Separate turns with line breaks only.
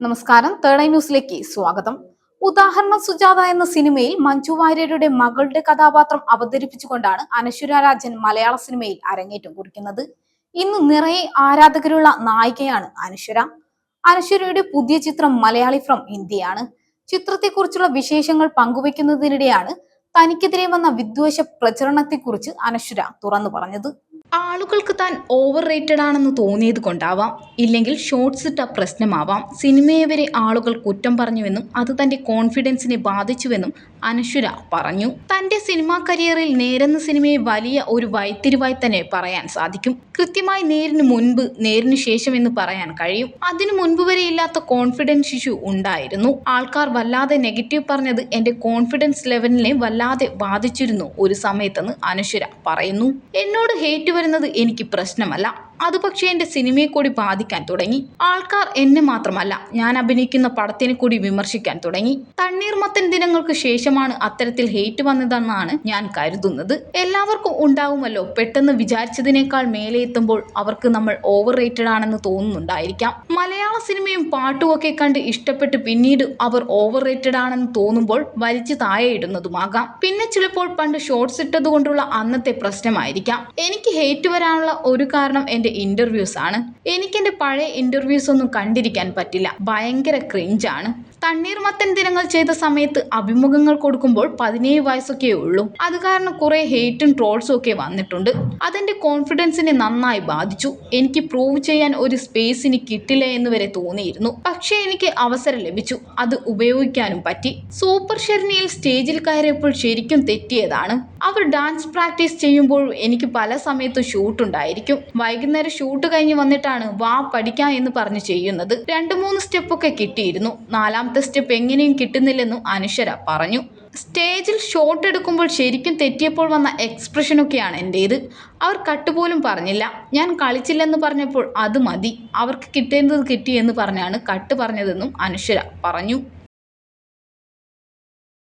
നമസ്കാരം. Third eye ന്യൂസിലേക്ക് സ്വാഗതം. ഉദാഹരണം സുജാത എന്ന സിനിമയിൽ മഞ്ജു വാര്യരുടെ മകളുടെ കഥാപാത്രം അവതരിപ്പിച്ചുകൊണ്ടാണ് അനശ്വര രാജൻ മലയാള സിനിമയിൽ അരങ്ങേറ്റം കുറിക്കുന്നത്. ഇന്ന് നിറയെ ആരാധകരുള്ള നായികയാണ് അനശ്വര. അനശ്വരയുടെ പുതിയ ചിത്രം മലയാളി ഫ്രം ഇന്ത്യയാണ്. ചിത്രത്തെക്കുറിച്ചുള്ള വിശേഷങ്ങൾ പങ്കുവെക്കുന്നതിനിടെയാണ് തനിക്കെതിരെ വന്ന വിദ്വേഷ പ്രചരണത്തെക്കുറിച്ച് അനശ്വര തുറന്നു പറഞ്ഞത്.
ആളുകൾക്ക് താൻ ഓവർ റേറ്റഡ് ആണെന്ന് തോന്നിയത് കൊണ്ടാവാം. ഇല്ലെങ്കിൽ ഷോർട്സ് ഇട്ട പ്രശ്നമാവാം. സിനിമയെ വരെ ആളുകൾ കുറ്റം പറഞ്ഞുവെന്നും അത് തന്റെ കോൺഫിഡൻസിനെ ബാധിച്ചുവെന്നും അനശ്വര പറഞ്ഞു. തന്റെ സിനിമാ കരിയറിൽ നേരെന്ന സിനിമയെ വലിയ ഒരു വൈത്തിരിവായി തന്നെ പറയാൻ സാധിക്കും. കൃത്യമായി നേരിന് മുൻപ് നേരിന് ശേഷം എന്ന് പറയാൻ കഴിയും. അതിനു മുൻപ് വരെ ഇല്ലാത്ത കോൺഫിഡൻസ് ഇഷ്യൂ ഉണ്ടായിരുന്നു. ആൾക്കാർ വല്ലാതെ നെഗറ്റീവ് പറഞ്ഞത് എന്റെ കോൺഫിഡൻസ് ലെവലിനെ വല്ലാതെ ബാധിച്ചിരുന്നു ഒരു സമയത്തെന്ന് അനശ്വര പറയുന്നു. എന്നോട് ഹേറ്റ് വരുന്നത് എനിക്ക് പ്രശ്നമല്ല. അത് പക്ഷേ എന്റെ സിനിമയെ കൂടി ബാധിക്കാൻ തുടങ്ങി. ആൾക്കാർ എന്നെ മാത്രമല്ല ഞാൻ അഭിനയിക്കുന്ന പടത്തിനെ കൂടി വിമർശിക്കാൻ തുടങ്ങി. തണ്ണീർമത്തൻ ദിനങ്ങൾക്ക് ശേഷമാണ് അത്തരത്തിൽ ഹേറ്റ് വന്നതെന്നാണ് ഞാൻ കരുതുന്നത്. എല്ലാവർക്കും ഉണ്ടാവുമല്ലോ പെട്ടെന്ന് വിചാരിച്ചതിനേക്കാൾ മേലെ എത്തുമ്പോൾ അവർക്ക് നമ്മൾ ഓവർ റേറ്റഡ് ആണെന്ന് തോന്നുന്നുണ്ടായിരിക്കാം. മലയാള സിനിമയും പാട്ടുമൊക്കെ കണ്ട് ഇഷ്ടപ്പെട്ട് പിന്നീട് അവർ ഓവർ റേറ്റഡ് ആണെന്ന് തോന്നുമ്പോൾ വലിച്ചു താഴെ ഇടുന്നതുമാകാം. പിന്നെ ചിലപ്പോൾ പണ്ട് ഷോർട്സ് ഇട്ടത് കൊണ്ടുള്ള അന്നത്തെ പ്രശ്നമായിരിക്കാം. എനിക്ക് ഹേറ്റ് വരാനുള്ള ഒരു കാരണം എന്റെ ഇന്റർവ്യൂസ് ആണ്. എനിക്ക് എന്റെ പഴയ ഇന്റർവ്യൂസ് ഒന്നും കണ്ടിരിക്കാൻ പറ്റില്ല. ഭയങ്കര ക്രിഞ്ചാണ് തണ്ണീർമത്തൻ ദിനങ്ങൾ ചെയ്ത സമയത്ത് അഭിമുഖങ്ങൾ കൊടുക്കുമ്പോൾ പതിനേഴ് വയസ്സൊക്കെ ഉള്ളൂ. അത് കാരണം കുറെ ഹെയ്റ്റും ട്രോൾസും ഒക്കെ വന്നിട്ടുണ്ട്. അതെന്റെ കോൺഫിഡൻസിനെ നന്നായി ബാധിച്ചു. എനിക്ക് പ്രൂവ് ചെയ്യാൻ ഒരു സ്പേസ് ഇനി കിട്ടില്ല എന്ന് വരെ തോന്നിയിരുന്നു. പക്ഷേ എനിക്ക് അവസരം ലഭിച്ചു. അത് ഉപയോഗിക്കാനും പറ്റി. സൂപ്പർ ഷെർണിയിൽ സ്റ്റേജിൽ കയറിയപ്പോൾ ശരിക്കും തെറ്റിയതാണ്. അവർ ഡാൻസ് പ്രാക്ടീസ് ചെയ്യുമ്പോൾ എനിക്ക് പല സമയത്തും ഷൂട്ട് ഉണ്ടായിരിക്കും. വൈകുന്നേരം ഷൂട്ട് കഴിഞ്ഞ് വന്നിട്ടാണ് വാ പഠിക്കാം എന്ന് പറഞ്ഞ് ചെയ്യുന്നത്. രണ്ട് മൂന്ന് സ്റ്റെപ്പൊക്കെ കിട്ടിയിരുന്നു. നാലാമത്തെ സ്റ്റെപ്പ് എങ്ങനെയും കിട്ടുന്നില്ലെന്നും അനശ്വര പറഞ്ഞു. സ്റ്റേജിൽ ഷോട്ട് എടുക്കുമ്പോൾ ശരിക്കും തെറ്റിയപ്പോൾ വന്ന എക്സ്പ്രഷനൊക്കെയാണ് എന്റേത് അവർ കട്ടുപോലും പറഞ്ഞില്ല. ഞാൻ കളിച്ചില്ലെന്ന് പറഞ്ഞപ്പോൾ അത് മതി. അവർക്ക് കിട്ടേണ്ടത് കിട്ടി എന്ന് പറഞ്ഞാണ് കട്ട് പറഞ്ഞതെന്നും അനശ്വര പറഞ്ഞു.